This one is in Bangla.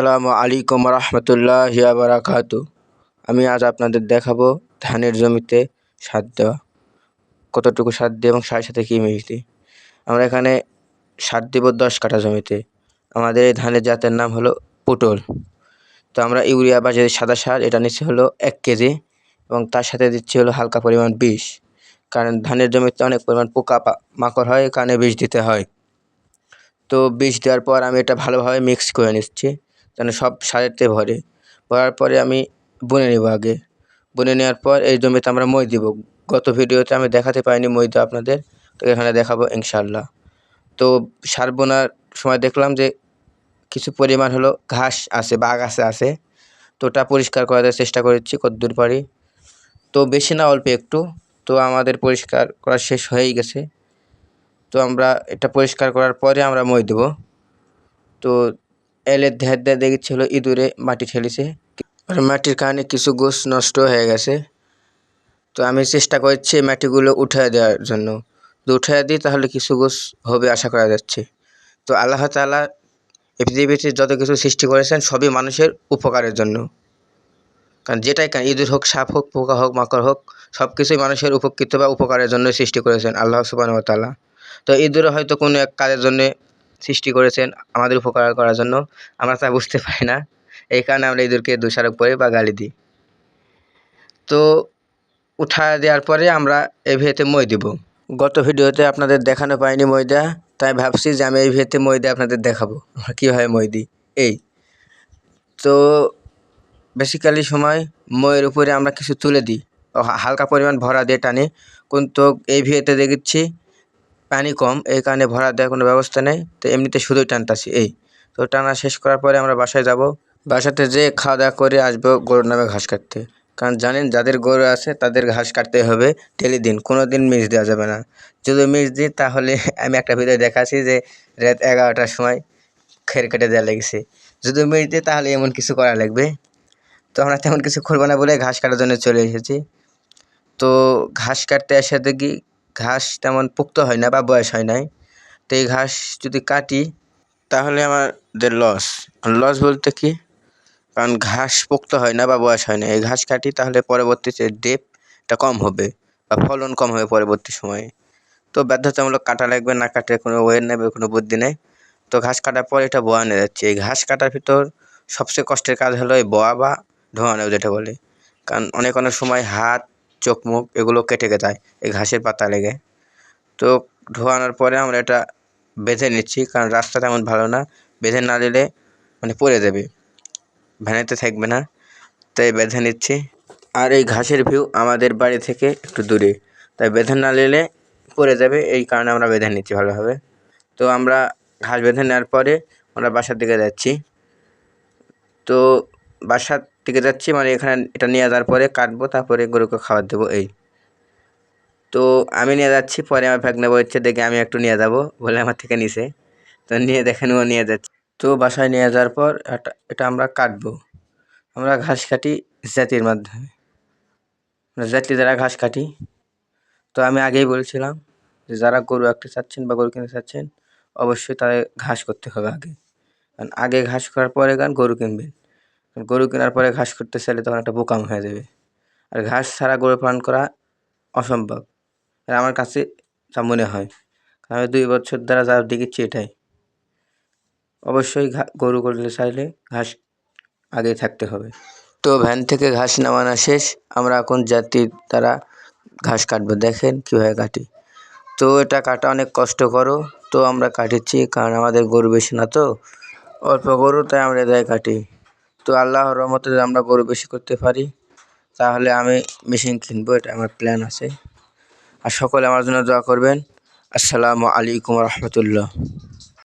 আসসালামু আলাইকুম রহমতুল্লাহ বারাকাতু আমি আজ আপনাদের দেখাবো ধানের জমিতে সার দেওয়া, কতটুকু সার দিই এবং সারের সাথে কী মিশ দিই আমরা এখানে সার দেব দশ কাঠা জমিতে। আমাদের এই ধানের জাতের নাম হলো পটল। তো আমরা ইউরিয়া বা যে সাদা সার, এটা নিচ্ছি হলো এক কেজি এবং তার সাথে দিচ্ছি হলো হালকা পরিমাণ বিষ। কারণ ধানের জমিতে অনেক পরিমাণ পোকা মাকড় হয় কানে বিষ দিতে হয়। তো বিষ দেওয়ার পর আমি এটা ভালোভাবে মিক্স করে নিচ্ছি। যেন সব সারেতে ভরে ভরার পরে আমি বুনে নেব আগে। বুনে নেওয়ার পর এই জমিতে আমরা মই দিব। গত ভিডিওতে আমি দেখাতে পারিনি মই দেওয়া আপনাদের, তো এখানে দেখাবো ইনশাল্লাহ তো সার বোনার সময় দেখলাম যে কিছু পরিমাণ হলো ঘাস আছে বা আগাছা আছে। তো ওটা পরিষ্কার করার চেষ্টা করেছি কতদূর পারি। তো বেশি না, অল্প একটু। তো আমাদের পরিষ্কার করা শেষ হয়েই গেছে। তো আমরা এটা পরিষ্কার করার পরে আমরা মই দেবো। তো এলের ধ্যার ধ্যার দেখছি হলো ইঁদুরে মাটি ঠেলেছে। আর মাটির কারণে কিছু গোছ নষ্ট হয়ে গেছে। তো আমি চেষ্টা করছি মাটিগুলো উঠিয়ে দেওয়ার জন্য। যদি উঠিয়ে দিই, তাহলে কিছু গোস হবে আশা করা যাচ্ছে। তো আল্লাহ তাআলা এই পৃথিবীতে যত কিছু সৃষ্টি করেছেন, সবই মানুষের উপকারের জন্য। কারণ যেটাই কারণ ইঁদুর হোক, সাপ হোক, পোকা হোক, মাকড় হোক সব কিছুই মানুষের উপকৃত বা উপকারের জন্য সৃষ্টি করেছেন আল্লাহ সুবাহ তাআলা। তো ইঁদুর হয়তো কোনো এক কাজের জন্যে সৃষ্টি করেছেন আমাদের উপকার করার জন্য, আমরা তা বুঝতে পারি না। এই কারণে আমরা ইঁদুরকে দোষারোপ করি বা গালি দিই। তো উঠা দেওয়ার পরে আমরা এই ভিয়েতে মই দিব। গত ভিডিওতে আপনাদের দেখানো পাইনি ময়দা, তাই ভাবছি যে আমি এই ভিয়েতে ময়দা আপনাদের দেখাবো। কীভাবে মই দিই? এই। তো বেসিক্যালি সময় ময়ের উপরে আমরা কিছু তুলে দিই। হালকা পরিমাণ ভরা দিয়ে টানি। কিন্তু এই ভিয়েতে দেখছি পানি কম, এই কারণে ভরা দেওয়ার কোনো ব্যবস্থা নেই। তো এমনিতে শুধুই টানতাছি, এই। তো টানা শেষ করার পরে আমরা বাসায় যাব। বাসাতে যেয়ে খাওয়া দাওয়া করে আসব গরুর নামে ঘাস কাটতে। কারণ জানেন, যাদের গরু আছে তাদের ঘাস কাটতে হবে দিন কোনো দিন মিস দেওয়া যাবে না। যদি মিস দিই, তাহলে আমি একটা ভিডিও দেখাচ্ছি যে রাত এগারোটার সময় খের কেটে দেওয়া লেগেছে। যদি মিস দিই, তাহলে এমন কিছু করা লাগবে। তো আমরা তেমন কিছু করব না বলে ঘাস কাটার জন্য চলে এসেছি। তো ঘাস কাটতে এসে দেখি ঘাস তেমন পুক্ত হয় না বা বয়স হয় নাই। তো এই ঘাস যদি কাটি, তাহলে আমাদের লস লস বলতে কি? কারণ ঘাস পোক্ত হয় না বা বয়স হয় না। এই ঘাস কাটি, তাহলে পরবর্তীতে ডেপটা কম হবে বা ফলন কম হবে পরবর্তী সময়ে। তো বাধ্যতামূলক কাটা লাগবে, না কাটে কোনো ওয়ের নেবে, কোনো বুদ্ধি নেই। তো ঘাস কাটার পর এটা বোয়ানো যাচ্ছে। এই ঘাস কাটার ভিতর সবচেয়ে কষ্টের কাজ হলো এই বোয়া বা ধোয়ানো যেটা বলে। কারণ অনেক অনেক সময় হাত চোখ মুখ এগুলো কেটে যায়, এই ঘাসের পাতা লেগে। তো ধোয়ানোর পরে আমরা এটা বেঁধে নিচ্ছি, কারণ রাস্তা তেমন ভালো না। বেঁধে না দিলে মানে পড়ে যাবে, ভ্যানেতে থাকবে না। তাই বেঁধে নিচ্ছি। আর এই ঘাসের ভিউ আমাদের বাড়ি থেকে একটু দূরে, তাই বেঁধে না নিলে পড়ে যাবে, এই কারণে আমরা বেঁধে নিচ্ছি ভালোভাবে। তো আমরা ঘাস বেঁধে নেওয়ার পরে আমরা বাসার দিকে যাচ্ছি। তো বাসার দিকে যাচ্ছি মানে এখানে এটা নিয়ে যাওয়ার পরে কাটবো, তারপরে গরুকে খাবার দেবো, এই। তো আমি নিয়ে যাচ্ছি, পরে আমার ভাগ্নে বলছে, দেখে আমি একটু নিয়ে যাব, বলে আমার থেকে নিছে। তো নিয়ে দেখেন, ও নিয়ে যাচ্ছে। তো বাসায় নিয়ে যাওয়ার পর এটা আমরা কাটবো। আমরা ঘাস কাটি জাতির মাধ্যমে। জাতি যারা ঘাস কাটি, তো আমি আগেই বলছিলাম যে যারা গরু একটা চাচ্ছেন বা গরু কিনতে চাচ্ছেন, অবশ্যই তাদের ঘাস করতে হবে আগে। কারণ আগে ঘাস করার পরে গান গরু কিনবেন। গরু কেনার পরে ঘাস করতে চাইলে তখন একটা বোকাম হয়ে যাবে। আর ঘাস ছাড়া গরু পালন করা অসম্ভব। আর আমার কাছে যা মনে হয়, কারণ দুই বছর দ্বারা যা দেখেছি এটাই অবশ্যই গরু করলে চাইলে ঘাস আগেই থাকতে হবে। তো ভ্যান থেকে ঘাস নামানো শেষ। আমরা এখন জাতির দ্বারা ঘাস কাটবো? দেখেন কীভাবে কাটি। তো এটা কাটা অনেক কষ্টকরও তো আমরা কাটিচ্ছি কারণ আমাদের গরু বেশি না তো। অল্প গরু, তাই আমরা এটাই কাটি। তো আল্লাহর রহমতে আমরা গরু বেশি করতে পারি, তাহলে আমি মেশিন কিনবো, এটা আমার প্ল্যান আছে। আর সকলে আমার জন্য দোয়া করবেন। আসসালামু আলাইকুম রহমতুল্লাহ।